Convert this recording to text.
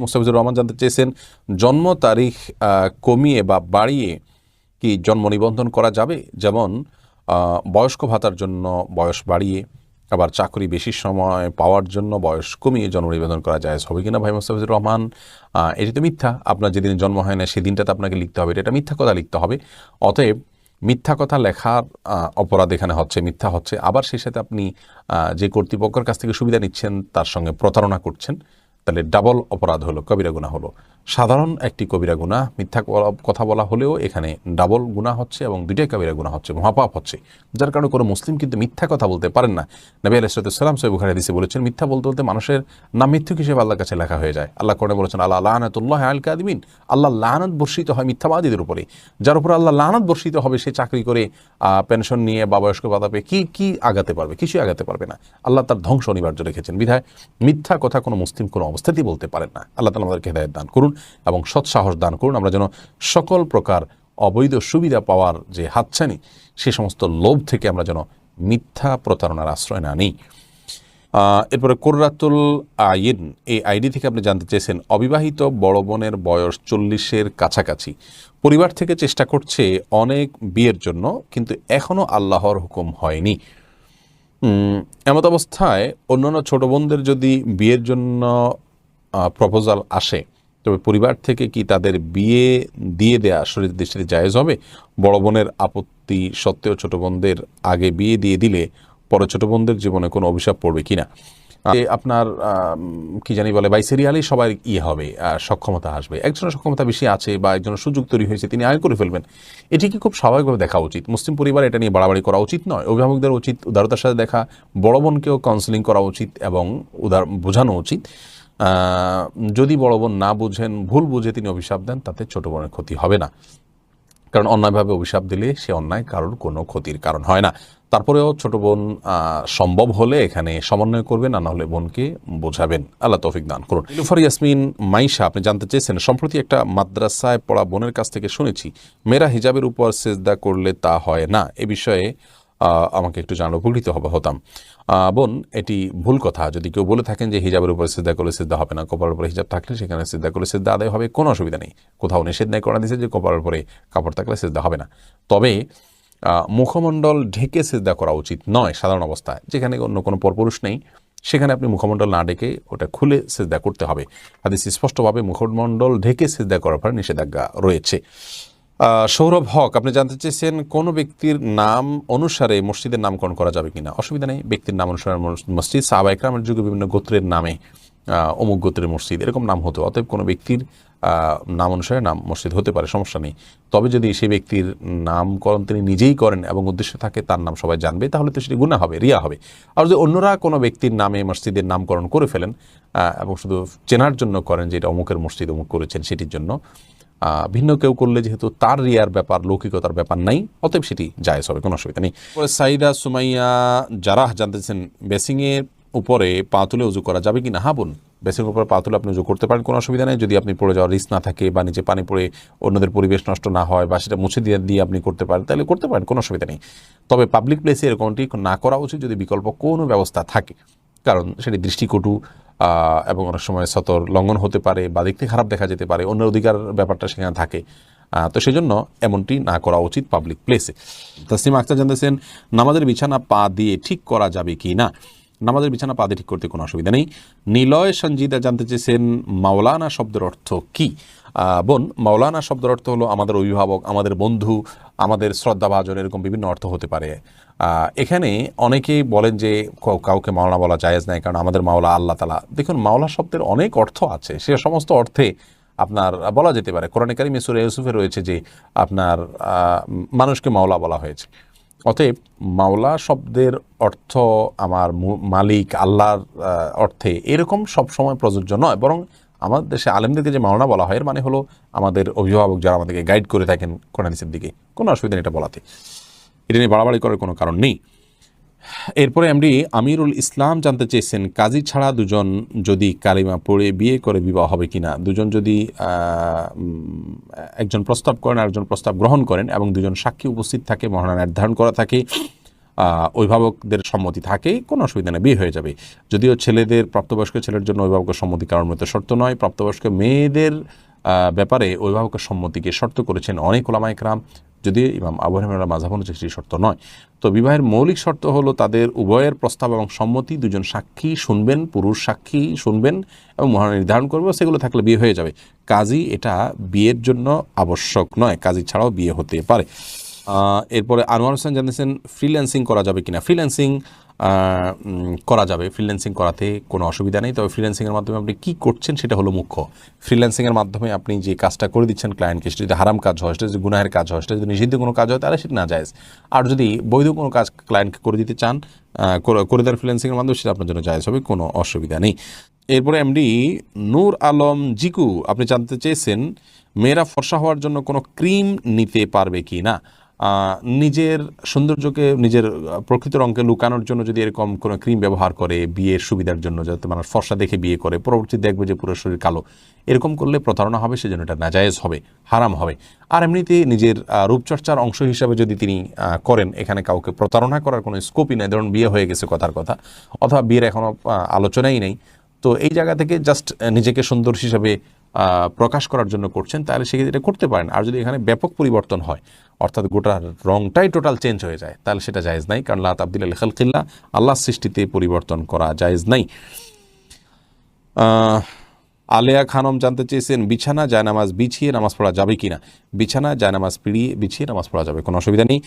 মুস্তাফিজুর রহমান জানতে চেয়েছেন, জন্ম তারিখ কমিয়ে বা বাড়িয়ে কি জন্ম নিবন্ধন করা যাবে? যেমন বয়স্ক ভাতার জন্য বয়স বাড়িয়ে, আবার চাকরি বেশি সময় পাওয়ার জন্য বয়স কমিয়ে জন্ম নিবন্ধন করা যায় হবে কিনা ভাই মুস্তাফিজুর রহমান? এটি তো মিথ্যা। আপনার যেদিন জন্ম হয় না সেদিনটাতে আপনাকে লিখতে হবে। এটা মিথ্যা কথা লিখতে হবে। অতএব, মিথ্যা কথা লেখার অপরাধ এখানে হচ্ছে, মিথ্যা হচ্ছে। আবার সেই সাথে আপনি যে কর্তৃপক্ষের কাছ থেকে সুবিধা নিচ্ছেন, তার সঙ্গে প্রতারণা করছেন। তাহলে ডাবল অপরাধ হলো, কবিরা গুণা হলো। সাধারণ একটি কবিরা গুণা মিথ্যা কথা বলা হলেও এখানে ডাবল গুণা হচ্ছে এবং দুইটাই কবিরা গুণা হচ্ছে, মহাপাপ হচ্ছে। যার কারণে কোনো মুসলিম কিন্তু মিথ্যা কথা বলতে পারেন না। নবী আলাইসালাম সৈব বুখারি হাদিসে বলেছেন, মিথ্যা বলতে বলতে মানুষের নাম মৃত্যু হিসেবে আল্লাহর কাছে লেখা হয়ে যায়? আল্লাহ কোরআনে বলেছেন আল্লাহ লানাতুল্লাহ আল কাদিমিন আল্লাহ লানত বর্ষিত হয় মিথ্যাবাদীদের উপরে। যার উপর আল্লাহ লানত বর্ষিত হবে, সে চাকরি করে পেনশন নিয়ে বা বয়স্ক ভাতা পেয়ে কি কি আগাতে পারবে? কিছুই আগাতে পারবে না। আল্লাহ তার ধ্বংস অনিবার্য রেখেছেন। বিধায় মিথ্যা কথা কোনো মুসলিম কোনো অবস্থাতেই বলতে পারেন না। আল্লাহ তালা আমাদেরকে হেদায়ত দান করুন এবং সৎসাহস দান করুন। আমরা যেন সকল প্রকার অবৈধ সুবিধা পাওয়ার যে হাতছানি, সে সমস্ত লোভ থেকে আমরা যেন মিথ্যা প্রতারণার আশ্রয় না নিই। এরপরে কোর্রাতুল আইন, এই আইডি থেকে আপনি জানতে চেয়েছেন, অবিবাহিত বড় বোনের বয়স চল্লিশের কাছাকাছি। পরিবার থেকে চেষ্টা করছে অনেক বিয়ের জন্য, কিন্তু এখনও আল্লাহর হুকুম হয়নি। এমত অবস্থায় অন্যান্য ছোট বোনদের যদি বিয়ের জন্য প্রপোজাল আসে। তবে পরিবার থেকে কি তাদের বিয়ে দিয়ে দেয়া শরীর দৃষ্টিতে জায়েজ হবে? বড় বোনের আপত্তি সত্ত্বেও ছোট বোনদের আগে বিয়ে দিয়ে দিলে পরে ছোট বোনদের জীবনে কোনো অভিশাপ পড়বে কিনা? আপনার কি জানি বলে বাইসেরিয়ালি সবাই ইয়ে হবে সক্ষমতা আসবে। একজনের সক্ষমতা বেশি আছে বা একজনের সুযোগ তৈরি হয়েছে, তিনি আয় করে ফেলবেন। এটি কি খুব স্বাভাবিকভাবে দেখা উচিত? মুসলিম পরিবার এটা নিয়ে বাড়াবাড়ি করা উচিত নয়। অভিভাবকদের উচিত উদারতার সাথে দেখা, বড় বোনকেও কাউন্সিলিং করা উচিত এবং উদার, বোঝানো উচিত। যদি বড় বোন না বুঝেন, ভুল বুঝে তিনি অভিশাপ দেন, তাতে ছোট বোনের ক্ষতি হবে না। কারণ অন্যায়ভাবে অভিশাপ দিলে সে অন্যায় কারোর কোনো ক্ষতির কারণ হয় না। তারপরেও ছোট বোন সম্ভব হলে এখানে সমন্বয় করবেন, আর নাহলে বোনকে বোঝাবেন। আল্লাহ তৌফিক দান করুন। ইলুফার ইয়াসমিন মাইশা, আপনি জানতে চেয়েছেন, সম্প্রতি একটা মাদ্রাসায় পড়া বোনের কাছ থেকে শুনেছি, মেয়েরা হিজাবের উপর সেজদা করলে তা হয় না। এ বিষয়ে আমাকে একটু জানালে উপকৃত হবে হতাম। বোন, এটি ভুল কথা। যদি কেউ বলে থাকেন যে হিজাবের উপর সিদ্ধা করলে সিদ্ধা হবে না, কপালের উপরে হিজাব থাকলে সেখানে সিদ্ধা করলে সিদ্ধা আদায় হবে, কোনো অসুবিধা নেই। কোথাও নিষেধ নেই করা দিয়েছে যে কপালের উপরে কাপড় থাকলে সিদ্ধা হবে না। তবে মুখমণ্ডল ঢেকে সিদ্ধা করা উচিত নয় সাধারণ অবস্থায়। যেখানে অন্য কোনো পরপুরুষ নেই, সেখানে আপনি মুখমণ্ডল না ডেকে ওটা খুলে সিদ্ধা করতে হবে। হাদিস স্পষ্টভাবে মুখমণ্ডল ঢেকে সিদ্ধা করার পর নিষেধাজ্ঞা রয়েছে। সৌরভ হক, আপনি জানতে চেয়েছেন কোন ব্যক্তির নাম অনুসারে মসজিদের নামকরণ করা যাবে কিনা? অসুবিধা নেই, ব্যক্তির নাম অনুসারে মসজিদ, সাহাবা একরামের যুগে বিভিন্ন গোত্রের নামে অমুক গোত্রের মসজিদ, এরকম নাম হতো। অতএব কোনো ব্যক্তির নাম অনুসারে নাম মসজিদ হতে পারে, সমস্যা নেই। তবে যদি সেই ব্যক্তির নামকরণ তিনি নিজেই করেন এবং উদ্দেশ্য থাকে, তার নাম সবাই জানবে, তাহলে তো সেটি গুণা হবে, রিয়া হবে। আর যদি অন্যরা কোনো ব্যক্তির নামে মসজিদের নামকরণ করে ফেলেন এবং শুধু চেনার জন্য করেন যে এটা অমুকের মসজিদ, অমুক করেছেন সেটির জন্য ভিন্ন কেউ করলে যেহেতু তার রিয়ার ব্যাপার, লৌকিকতার ব্যাপার নাই, অতএব সেটি জায়েজ হবে, কোনো অসুবিধা নেই। সাইদা, সুমাইয়া, জারাহ জানতেছেন, বেসিংয়ের উপরে পা তুলে উজু করা যাবে কি না হ্যাঁ বোন বেসিং উপরে পা তুলে আপনি উজু করতে পারেন, কোনো অসুবিধা নেই। যদি আপনি পড়ে যাওয়ার রিস্ক না থাকে বা নিচে পানি পড়ে অন্যদের পরিবেশ নষ্ট না হয় বা সেটা মুছে দিয়ে দিয়ে আপনি করতে পারেন, তাহলে করতে পারেন, কোনো অসুবিধা নেই। তবে পাবলিক প্লেসে এরকমটি না করা উচিত যদি বিকল্প কোনো ব্যবস্থা থাকে। কারণ সেটি দৃষ্টিকটু এবং অনেক সময় সতর লঙ্ঘন হতে পারে বা দেখতে খারাপ দেখা যেতে পারে অন্য অধিকার ব্যাপারটা সেখানে থাকে। তো সেই জন্য এমনটি না করা উচিত পাবলিক প্লেসে তাসিম আক্তার জানতেছেন নামাজের বিছানা পা দিয়ে ঠিক করা যাবে কি না? নামাজের বিছানা পা দিয়ে ঠিক করতে কোনো অসুবিধা নেই। নিলয় সঞ্জিদা জানতে চেয়েছেন, মাওলানা শব্দের অর্থ কি? বোন, মাওলানা শব্দের অর্থ হলো আমাদের অভিভাবক, আমাদের বন্ধু, আমাদের শ্রদ্ধাভাজন, এরকম বিভিন্ন অর্থ হতে পারে। এখানে অনেকেই বলেন যে কাউকে মাওলানা বলা জায়েজ নাই, কারণ আমাদের মাওলা আল্লাহ তালা দেখুন, মাওলা শব্দের অনেক অর্থ আছে, সে সমস্ত অর্থে আপনার বলা যেতে পারে। কোরআন কারিমে সুরে ইউসুফে রয়েছে যে আপনার মানুষকে মাওলা বলা হয়েছে। অতএব মাওলা শব্দের অর্থ আমার মালিক, আল্লাহর অর্থে এরকম সবসময় প্রযোজ্য নয়। বরং আমাদের দেশে আলেমদেরকে যে মাওলা বলা হয়, এর মানে হলো আমাদের অভিভাবক যারা আমাদেরকে গাইড করে থাকেন কোরআনিসের দিকে। কোনো অসুবিধা নেই এটা বলাতে। এটা নিয়ে বাড়াবাড়ি করার কোনো কারণ নেই। এরপরে এমডি আমিরুল ইসলাম জানতে চেয়েছেন, কাজী ছাড়া দুজন যদি কালিমা পড়ে বিয়ে করে বিবাহ হবে কিনা? দুজন যদি একজন প্রস্তাব করেন আর একজন প্রস্তাব গ্রহণ করেন এবং দুজন সাক্ষী উপস্থিত থাকে, মহানা নির্ধারণ করা থাকে অভিভাবকদের সম্মতি থাকে, কোনো অসুবিধা নেই, বিয়ে হয়ে যাবে। যদিও ছেলেদের প্রাপ্তবয়স্ক ছেলের জন্য অভিভাবকের সম্মতি কারণ মতো শর্ত নয়, প্রাপ্তবয়স্ক মেয়েদের ব্যাপারে অভিভাবকের সম্মতিকে শর্ত করেছেন অনেক ওলামাইকরাম যদি ইমাম আবু হানিফা মাঝাব অনুযায়ী সেই শর্ত নয়। তো বিবাহের মৌলিক শর্ত হলো তাদের উভয়ের প্রস্তাব এবং সম্মতি, দুজন সাক্ষী শুনবেন, পুরুষ সাক্ষী শুনবেন এবং মহান নির্ধারণ করবে সেগুলো থাকলে বিয়ে হয়ে যাবে। কাজী এটা বিয়ের জন্য আবশ্যক নয়, কাজী ছাড়াও বিয়ে হতে পারে। এরপরে আনোয়ার হোসেন জানিয়েছেন ফ্রিল্যান্সিং করা যাবে কিনা? ফ্রিল্যান্সিং করা যাবে। ফ্রিল্যান্সিং করাতে কোনো অসুবিধা নেই। তবে ফ্রিল্যান্সিংয়ের মাধ্যমে আপনি কী করছেন সেটা হলো মুখ্য। ফ্রিল্যান্সিংয়ের মাধ্যমে আপনি যে কাজটা করে দিচ্ছেন ক্লায়েন্টকে সেটা যদি হারাম কাজ হয়, সেটা যদি গুনাহের কাজ হয়, সেটা যদি নিষিদ্ধ কোনো কাজ হয়, তাহলে সেটা না যায় আর যদি বৈধ কোনো কাজ ক্লায়েন্টকে করে দিতে চান করে- করে দেওয়ার ফ্রিল্যান্সিংয়ের মাধ্যমে সেটা আপনার জন্য জায়জ হবে, কোনো অসুবিধা নেই। এরপরে এমডি নূর আলম জিকু, আপনি জানতে চেয়েছেন, মেয়েরা ফর্সা হওয়ার জন্য কোনো ক্রিম নিতে পারবে কি না? নিজের সৌন্দর্যকে, নিজের প্রকৃত রঙকে লুকানোর জন্য যদি এরকম কোনো ক্রিম ব্যবহার করে বিয়ের সুবিধার জন্য, যাতে মানুষ ফর্সা দেখে বিয়ে করে পরবর্তী দেখবে যে পুরো শরীর কালো, এরকম করলে প্রতারণা হবে, সেজন্য এটা নাজায়েজ হবে, হারাম হবে। আর এমনিতে নিজের রূপচর্চার অংশ হিসাবে যদি তিনি করেন, এখানে কাউকে প্রতারণা করার কোনো স্কোপই নেই। ধরুন, বিয়ে হয়ে গেছে কথার কথা, অথবা বিয়ের এখনও আলোচনাই নেই। তো এই জায়গা থেকে জাস্ট নিজেকে সুন্দর হিসাবে প্রকাশ করার জন্য করছেন, তাহলে সেক্ষেত্রে এটা করতে পারেন। আর যদি এখানে ব্যাপক পরিবর্তন হয়, অর্থাৎ গোটা রংটাই টোটাল চেঞ্জ হয়ে যায়, তাহলে সেটা জায়েজ নাই। কারণ লাত আব্দুল আল খালকিল্লা আল্লাহ সৃষ্টিতে পরিবর্তন করা জায়েজ নাই। আলেয়া খানম জানতে চেয়েছেন, বিছানা জায়নামাজ বিছিয়ে নামাজ পড়া যাবে কিনা? বিছানা জায়নামাজ পিড়িয়ে বিছিয়ে নামাজ পড়া যাবে, কোনো অসুবিধা নেই।